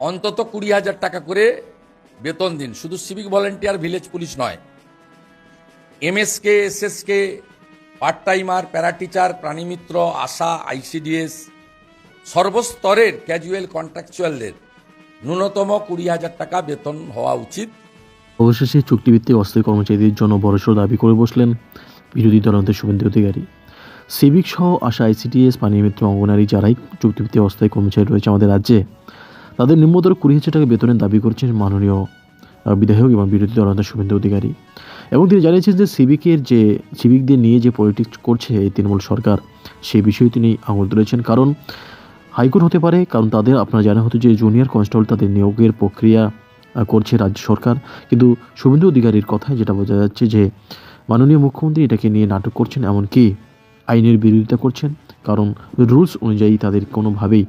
অন্তত কুড়ি হাজার টাকা করে বেতন দিন। শুধু সিভিক ভলেন্টিয়ার ভিলেজ পুলিশ নয়। MSK SSK part timer para teacher প্রাণীমিত্র ASHA ICDS সর্বস্তরের ক্যাজুয়াল কন্ট্রাকচুয়ালদের ন্যূনতম কুড়ি হাজার টাকা বেতন হওয়া উচিত। অবশেষে চুক্তিভিত্তিক অস্থায়ী কর্মচারীদের জন্য বড়সড় দাবি করে বসলেন বিরোধী দলনেতা শুভেন্দু অধিকারী। সিভিক সহ আশা আইসিটিএস পানীয় মিত্র, অঙ্গনারী যারাই চুক্তিভিত্তিক অস্থায়ী কর্মচারী রয়েছে আমাদের রাজ্যে তাদের নিম্নতর কুড়ি হাজার টাকা বেতনের দাবি করছেন মাননীয় বিধায়ক এবং বিরোধী দলনেতা শুভেন্দু অধিকারী। এবং তিনি জানিয়েছেন যে সিভিকের যে সিভিকদের নিয়ে যে পলিটিক্স করছে এই তৃণমূল সরকার, সেই বিষয়ে তিনি আঙুল তুলেছেন। কারণ হাইকোর্ট হতে পারে, কারণ তাদের, আপনারা জানা হতো যে জুনিয়র কনস্টেবল তাদের নিয়োগের প্রক্রিয়া করছে রাজ্য সরকার। কিন্তু শুভেন্দু অধিকারীর কথায় যেটা বোঝা যাচ্ছে যে, মাননীয় মুখ্যমন্ত্রী এটাকে নিয়ে নাটক করছেন, এমনকি আইনের বিরোধিতা করছেন। কারণ রুলস অনুযায়ী তাদের কোনোভাবেই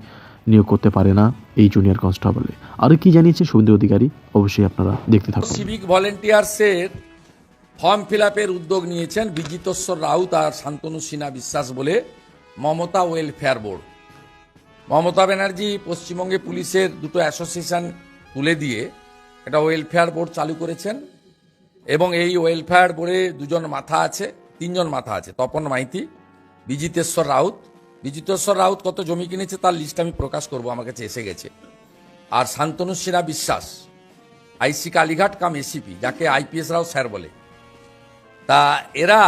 নিয়োগ করতে পারে না এই জুনিয়র কনস্টেবলে আর কি জানিয়েছে শুভেন্দু অধিকারী? অবশ্যই আপনারা দেখতে থাকুন। সিভিক ভলেন্টিয়ার্সের ফর্ম ফিল উদ্যোগ নিয়েছেন বিজিতস্বর রাউত আর শান্তনু সিনহা বিশ্বাস বলে মমতা ওয়েলফেয়ার বোর্ড। মমতা ব্যানার্জি পশ্চিমবঙ্গে পুলিশের দুটো অ্যাসোসিয়েশন তুলে দিয়ে একটা ওয়েলফেয়ার বোর্ড চালু করেছেন এবং এই ওয়েলফেয়ার বোর্ডে দুজন মাথা আছে, তিনজন মাথা আছে, তপন মাইতি, বিজিতেশ্বর রাউত বিজিতেশ্বর রাউত কত জমি কিনেছে তার লিস্ট আমি প্রকাশ করব, আমার কাছে এসে গেছে। আর Shantanu Sinha Biswas, IC Kalighat cum ACP যাকে আইপিএস রাও স্যার বলে। তা এরা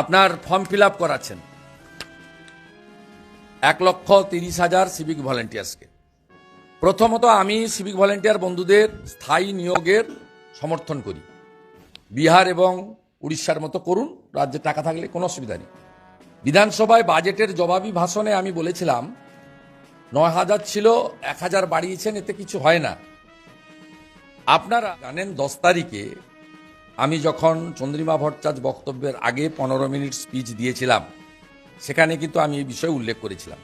আপনার ফর্ম ফিল আপ করাচ্ছেন। এক লক্ষ তিরিশ হাজার সিভিক ভলেন্টিয়ার্সকে প্রথমত আমি সিভিক ভলেন্টিয়ার বন্ধুদের স্থায়ী নিয়োগের সমর্থন করি। বিহার এবং উড়িষ্যার মতো করুন, রাজ্যে টাকা থাকলে কোনো অসুবিধা নেই। বিধানসভায় বাজেটের জবাবি ভাষণে আমি বলেছিলাম, নয় হাজার ছিল, এক হাজার বাড়িয়েছেন, এতে কিছু হয় না। আপনারা জানেন দশ তারিখে আমি যখন চন্দ্রিমা ভট্টাচার্য বক্তব্যের আগে পনেরো মিনিট স্পিচ দিয়েছিলাম, সেখানে কিন্তু আমি এই বিষয়ে উল্লেখ করেছিলাম।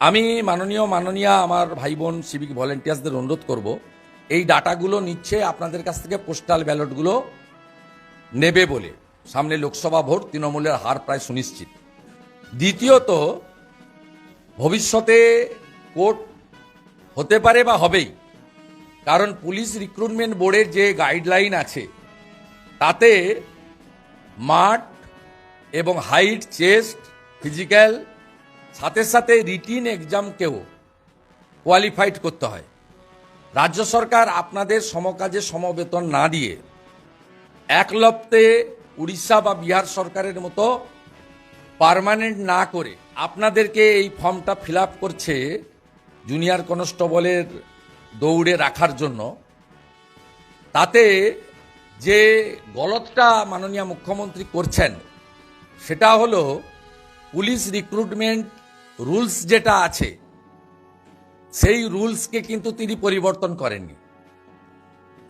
আমি মাননীয়, মাননীয়া আমার ভাই বোন সিভিক ভলেন্টিয়ার্সদের অনুরোধ করব, এই ডাটাগুলো নিচ্ছে, আপনাদের কাছ থেকে পোস্টাল ব্যালটগুলো নেবে বলে। সামনে লোকসভা ভোট, তৃণমূলের হার প্রায় সুনিশ্চিত। দ্বিতীয়ত, ভবিষ্যতে কোর্ট হতে পারে বা হবেই। কারণ পুলিশ রিক্রুটমেন্ট বোর্ডের যে গাইডলাইন আছে, তাতে মাঠ এবং হাইট, চেস্ট, ফিজিক্যাল, সাথে সাথে রিটিন এক্সামকেও কোয়ালিফাইড করতে হয়। রাজ্য সরকার আপনাদের সমকাজে সমবেতন না দিয়ে, একলপ্তে উড়িষ্যা বা বিহার সরকারের মতো পার্মানেন্ট না করে আপনাদেরকে এই ফর্মটা ফিল করছে জুনিয়র কনস্টেবলের দৌড়ে রাখার জন্য। তাতে যে গলতটা মাননীয় মুখ্যমন্ত্রী করছেন, সেটা হলো পুলিশ রিক্রুটমেন্ট রুলস যেটা আছে, সেই রুলসকে কিন্তু তিনি পরিবর্তন করেননি।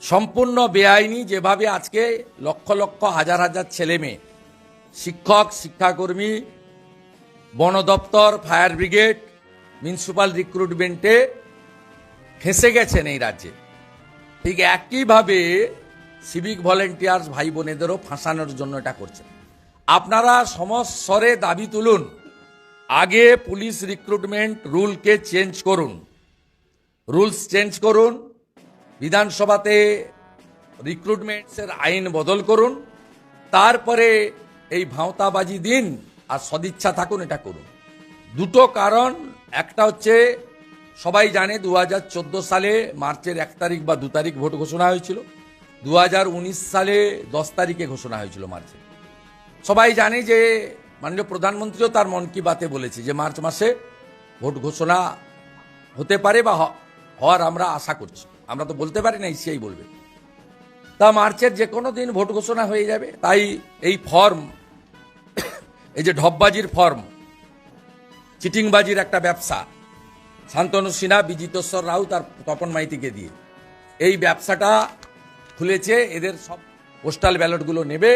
সম্পূর্ণ বেআইনি যেভাবে আজকে লক্ষ লক্ষ হাজার হাজার ছেলে মেয়ে শিক্ষক, শিক্ষাকর্মী, বন দপ্তর, ফায়ার ব্রিগেড মিউনিসিপাল রিক্রুটমেন্টে ফেঁসে গেছেন এই রাজ্যে। ঠিক একইভাবে সিভিক ভলেন্টিয়ার্স ভাই বোনেদেরও ফাঁসানোর জন্য এটা করছেন। আপনারা সমস্বরে দাবি তুলুন, আগে পুলিশ রিক্রুটমেন্ট রুলকে চেঞ্জ করুন। রুলস চেঞ্জ করুন, বিধানসভাতে রিক্রুটমেন্টসের আইন বদল করুন, তারপরে এই ভাঁওতাবাজি দিন আর সদিচ্ছা থাকুন, এটা করুন। দুটো কারণ, একটা হচ্ছে, সবাই জানে দু হাজার চোদ্দ সালে মার্চের এক তারিখ বা দু তারিখ ভোট ঘোষণা হয়েছিল। দু হাজার উনিশ সালে দশ তারিখে ঘোষণা হয়েছিল মার্চে। সবাই জানে যে, মাননীয় প্রধানমন্ত্রীও তার মন কি বাতে বলেছে যে মার্চ মাসে ভোট ঘোষণা হতে পারে বা হওয়ার আমরা আশা করছি। আমরা তো বলতে পারি না সেই বলবে। তা মার্চের যে কোনো দিন ভোট ঘোষণা হয়ে যাবে, তাই এই ফর্ম এই যে ঢপবাজির ফর্ম, চিটিংবাজির একটা ব্যবসা। শান্তনু সিনহা বিজিতেশ্বর রাউত তার তপন মাইতিকে দিয়ে। এই ব্যবসাটা খুলেছে, এদের সব পোস্টাল ব্যালটগুলো নেবে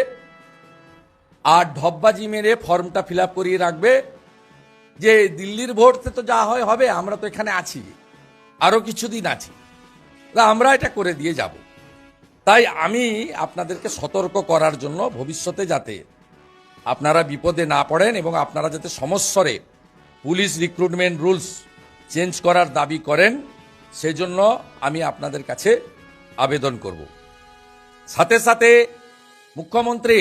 আর ঢপবাজি মেরে ফর্মটা ফিল করিয়ে রাখবে। যে দিল্লির ভোটতে তো যা হয়, হবে, আমরা তো এখানে আছি আরও কিছুদিন আছি। তা আমরা এটা করে দিয়ে যাব। তাই আমি আপনাদেরকে সতর্ক করার জন্য ভবিষ্যতে যাতে আপনারা বিপদে না পড়েন এবং আপনারা যাতে সমস্যরে পুলিশ রিক্রুটমেন্ট রুলস চেঞ্জ করার দাবি করেন, সেজন্য আমি আপনাদের কাছে আবেদন করব। সাথে সাথে মুখ্যমন্ত্রী